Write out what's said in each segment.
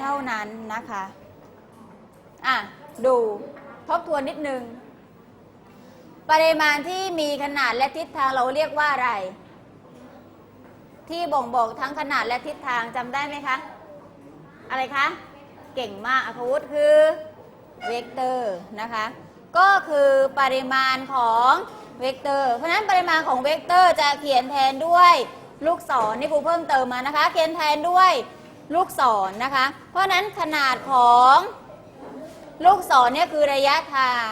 เท่านั้นนะคะ อะ ดูทบทวนนิดนึง ปริมาณที่มีขนาดและทิศทางเราเรียกว่าอะไร ที่บ่งบอกทั้งขนาดและทิศทางจำได้ไหมคะ อะไรคะ เก่งมากอาวุธคือเวกเตอร์นะคะ ก็คือปริมาณของเวกเตอร์ เพราะฉะนั้นปริมาณของเวกเตอร์จะเขียนแทนด้วยลูกศรนี่ครูเพิ่มเติมมานะคะ เขียนแทนด้วย ลูกศรนะคะ เพราะนั้นขนาดของลูกศรเนี่ยคือระยะทาง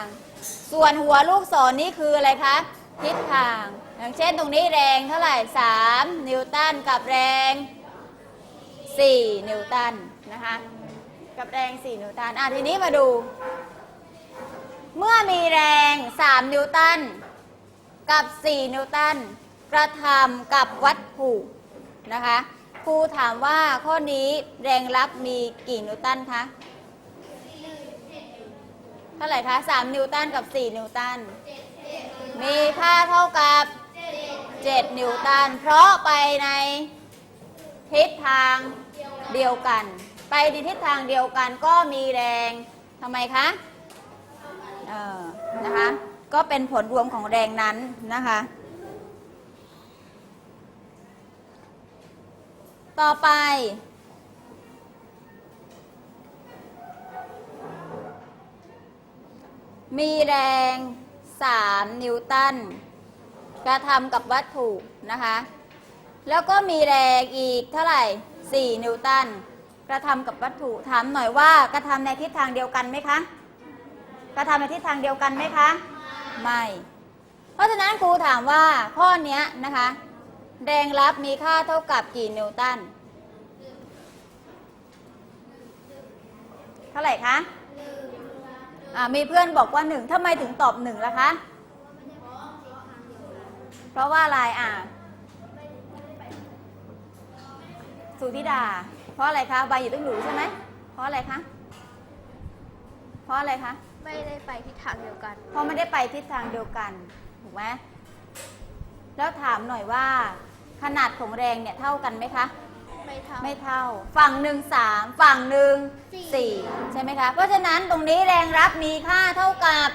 ส่วนหัวลูกศรนี่คืออะไรคะทิศทาง อย่างเช่นตรงนี้แรงเท่าไหร่ 3 นิวตันกับแรง 4 นิวตันนะคะ กับแรง 4 นิวตัน อะทีนี้มาดู เมื่อมีแรง 3 นิวตัน กับ 4 นิวตัน กระทำกับวัตถุนะคะ รูถามว่าข้อนี้แรงรับมีกี่นิวตันคะ เท่าไหร่คะ 3 นิวตันกับ 4 นิวตัน มีค่าเท่ากับ 7 นิวตัน เพราะไปในทิศทางเดียวกัน ไปในทิศทางเดียวกันก็มีแรงทำไมคะ เออนะคะ ก็เป็นผลรวมของแรงนั้นนะคะ ต่อไป มีแรง 3 นิวตัน กระทำกับวัตถุนะคะ แล้วก็มีแรงอีกเท่าไหร่ 4 นิวตัน กระทำกับวัตถุ ถามหน่อยว่ากระทำในทิศทางเดียวกันไหมคะ กระทำในทิศทางเดียวกันไหมคะ ไม่ เพราะฉะนั้นครูถามว่าข้อเนี้นะคะ แรงรับมีค่าเท่ากับกี่นิวตัน เท่าไหร่คะอ่ามีเพื่อนบอกว่าหนึ่งทำไมถึงตอบหนึ่งล่ะคะ เพราะว่าอะไรอะ สุธิดา เพราะอะไรคะใบอยู่ต้องอยู่ใช่ไหม เพราะอะไรคะ เพราะอะไรคะ ไม่ได้ไปทิศทางเดียวกัน เพราะไม่ได้ไปทิศทางเดียวกัน ถูกไหมแล้วถามหน่อยว่า ขนาดของแรงเนี่ยเท่ากันไหมคะ ไม่เท่า ไม่เท่า ฝั่งหนึ่งสามฝั่งหนึ่งสี่สี่ใช่ไหมคะ เพราะฉะนั้นตรงนี้แรงรับมีค่าเท่ากับ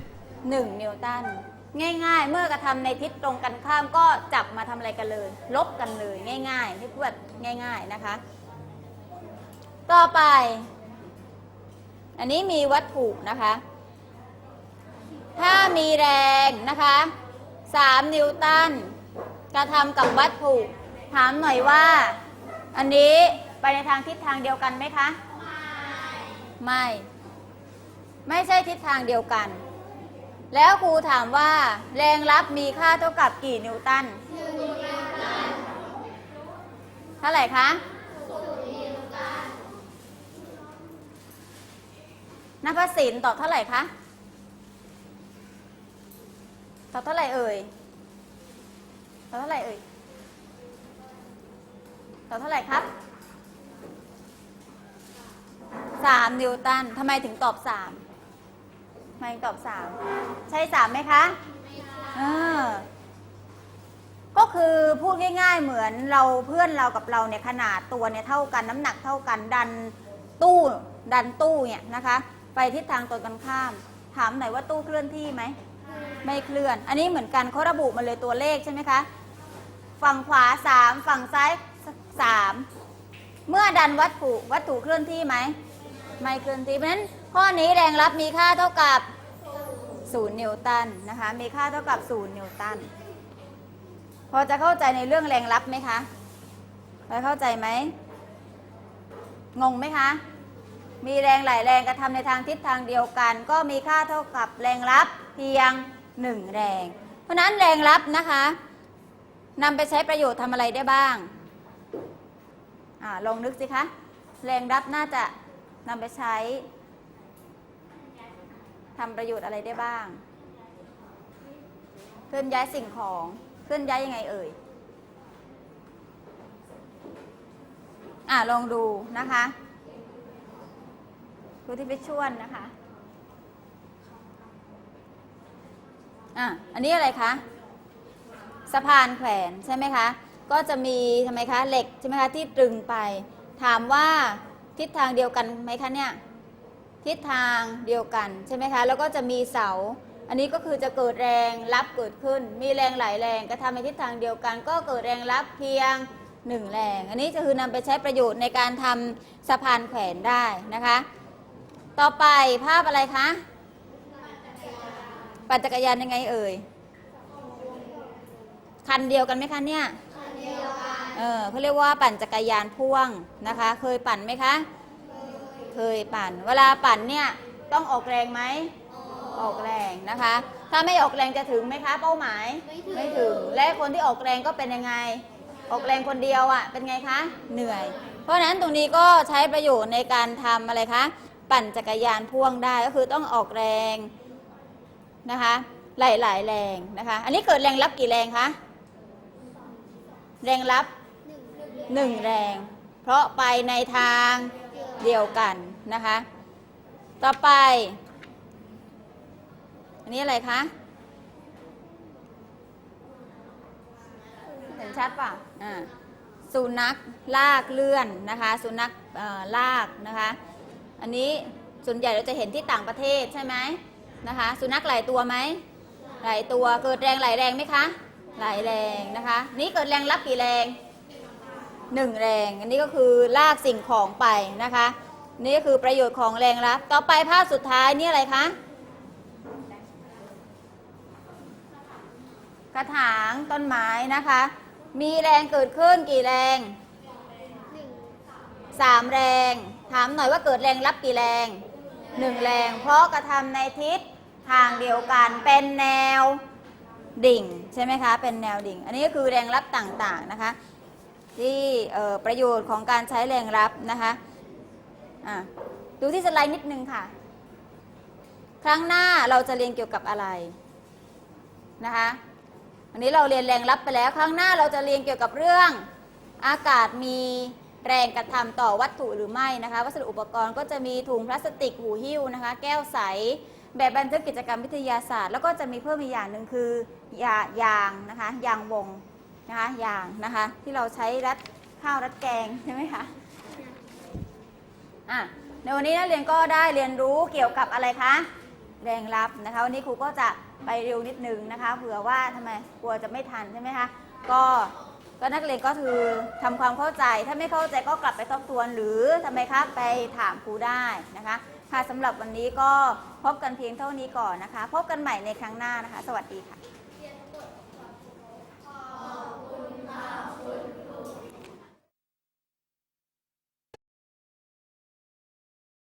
1 นิวตันง่ายๆ เมื่อกระทำในทิศตรงกันข้ามก็จับมาทำอะไรกันเลย ลบกันเลยง่ายๆที่พูดง่าย ๆนะคะ ต่อไป อันนี้มีวัตถุนะคะ ถ้ามีแรงนะคะ 3 นิวตัน กระทำกับวัตถุ ถามหน่อยว่า อันนี้ไปในทางทิศทางเดียวกันไหมคะ ไม่ ไม่ใช่ทิศทางเดียวกัน แล้วครูถามว่า แรงรับมีค่าเท่ากับกี่นิวตันเท่าไหร่คะนักศิลป์ตอบเท่าไหร่คะ ตอบเท่าไหร่เอ่ย ตอบเท่าไหร่เอ่ยตอบเท่าไหร่ครับสามนิวตันทำไมถึงตอบสามทำไมถึงตอบสามใช่สามไหมคะเออก็คือพูดง่ายๆเหมือนเราเพื่อนเรากับเราเนี่ยขนาดตัวเนี่ยเท่ากันน้ำหนักเท่ากันดันตู้ดันตู้เนี่ยนะคะ ไปทิศทางตรงกันข้าม ถามหน่อยว่าตู้เคลื่อนที่ไหมไม่เคลื่อน อันนี้เหมือนกันเขาระบุมาเลยตัวเลขใช่ไหมคะ ฝั่งขวา3ฝั่งซ้าย3เมื่อดันวัตถุวัตถุเคลื่อนที่ไหม ไม่เคลื่อนที่เพราะฉะนั้นข้อนี้แรงรับมีค่าเท่ากับ0นิวตันนะคะ มีค่าเท่ากับ0นิวตัน พอจะเข้าใจในเรื่องแรงรับไหมคะพอเข้าใจไหม งงไหมคะ มีแรงหลายแรงกระทำในทางทิศทางเดียวกัน ก็มีค่าเท่ากับแรงรับเพียง 1 แรง เพราะฉะนั้นแรงรับนะคะ นำไปใช้ประโยชน์ทำอะไรได้บ้างอ่าลองนึกสิคะ แรงรับน่าจะนำไปใช้ทำประโยชน์อะไรได้บ้าง เคลื่อนย้ายสิ่งของ เคลื่อนย้ายยังไงเอ่ย อ่าลองดูนะคะดูที่ไปชวนนะคะ อะ อันนี้อะไรคะ สะพานแขวนใช่ไหมคะ ก็จะมีทำไมคะเหล็กใช่ไหมคะที่ตรึงไป ถามว่าทิศทางเดียวกันไหมคะเนี่ยทิศทางเดียวกันใช่ไหมคะ แล้วก็จะมีเสา อันนี้ก็คือจะเกิดแรงรับเกิดขึ้น มีแรงหลายแรงกระทำในทิศทางเดียวกัน ก็เกิดแรงรับเพียงหนึ่งแรง อันนี้จะคือนำไปใช้ประโยชน์ในการทำสะพานแขวนได้นะคะ ต่อไปภาพอะไรคะ ปั่นจักรยานยังไงเอ่ย คันเดียวกันไหมคะเนี่ยเออเขาเรียกว่าปั่นจักรยานพ่วงนะคะ เคยปั่นไหมคะ เคยปั่น เวลาปั่นเนี่ยต้องออกแรงไหมออกแรงนะคะ ถ้าไม่ออกแรงจะถึงไหมคะ เป้าหมายไม่ถึง และคนที่ออกแรงก็เป็นยังไง ออกแรงคนเดียวอะ่ะเป็นไงคะ เหนื่อย เพราะฉะนั้นตรงนี้ก็ใช้ประโยชน์ในการทำอะไรคะปั่นจักรยานพ่วงได้ก็คือต้องออกแรงนะคะ หลายๆแรงนะคะ อันนี้เกิดแรงรับกี่แรงคะ แรงรับหนึ่งแรง เพราะไปในทางเดียวกันนะคะ ต่อไป อันนี้อะไรคะเห็นชัดป่ะอ่าสุนัขลากเลื่อนนะคะ สุนัขเอ่อลากนะคะ อันนี้ส่วนใหญ่เราจะเห็นที่ต่างประเทศใช่ไหมนะคะ สุนัขหลายตัวไหมหลายตัวเกิดแรงหลายแรงไหมคะ หลายแรงนะคะ นี่เกิดแรงรับกี่แรงหนึ่งแรง อันนี้ก็คือลากสิ่งของไปนะคะ นี่ก็คือประโยชน์ของแรงรับ ต่อไปภาพสุดท้ายนี่อะไรคะกระถางต้นไม้นะคะ มีแรงเกิดขึ้นกี่แรงหนึ่งสามแรง ถามหน่อยว่าเกิดแรงรับกี่แรงหนึ่งแรง เพราะกระทำในทิศทางเดียวกันเป็นแนว ดิ่งใช่ไหมคะ เป็นแนวดิ่ง อันนี้ก็คือแรงรับต่างๆนะคะ ที่ประโยชน์ของการใช้แรงรับนะคะะดูที่สไลด์นิดนึงค่ะ ครั้งหน้าเราจะเรียนเกี่ยวกับอะไรนะคะอันนี้เราเรียนแรงรับไปแล้ว ครั้งหน้าเราจะเรียนเกี่ยวกับเรื่อง อากาศมีแรงกระทำต่อวัตถุหรือไม่นะคะ วัสดุอุปกรณ์ก็จะมีถุงพลาสติกหูหิ้วนะคะ แก้วใส แบบบันทึกกิจกรรมวิทยาศาสตร์ แล้วก็จะมีเพิ่มอีกอย่างหนึ่งคือยายางนะคะยางวงนะคะยางนะคะที่เราใช้รัดข้าวรัดแกงใช่ไหมคะอะในวันนี้นักเรียนก็ได้เรียนรู้เกี่ยวกับอะไรคะแรงรับนะคะ วันนี้ครูก็จะไปเร็วนิดนึงนะคะเผื่อว่าทำไมกลัวจะไม่ทันใช่ไหมคะก็ ก็นักเรียนก็คือทำความเข้าใจ ถ้าไม่เข้าใจก็กลับไปทบทวนหรือทำไมคะไปถามครูได้นะคะ ค่ะสำหรับวันนี้ก็พบกันเพียงเท่านี้ก่อนนะคะ พบกันใหม่ในครั้งหน้านะคะ สวัสดีค่ะ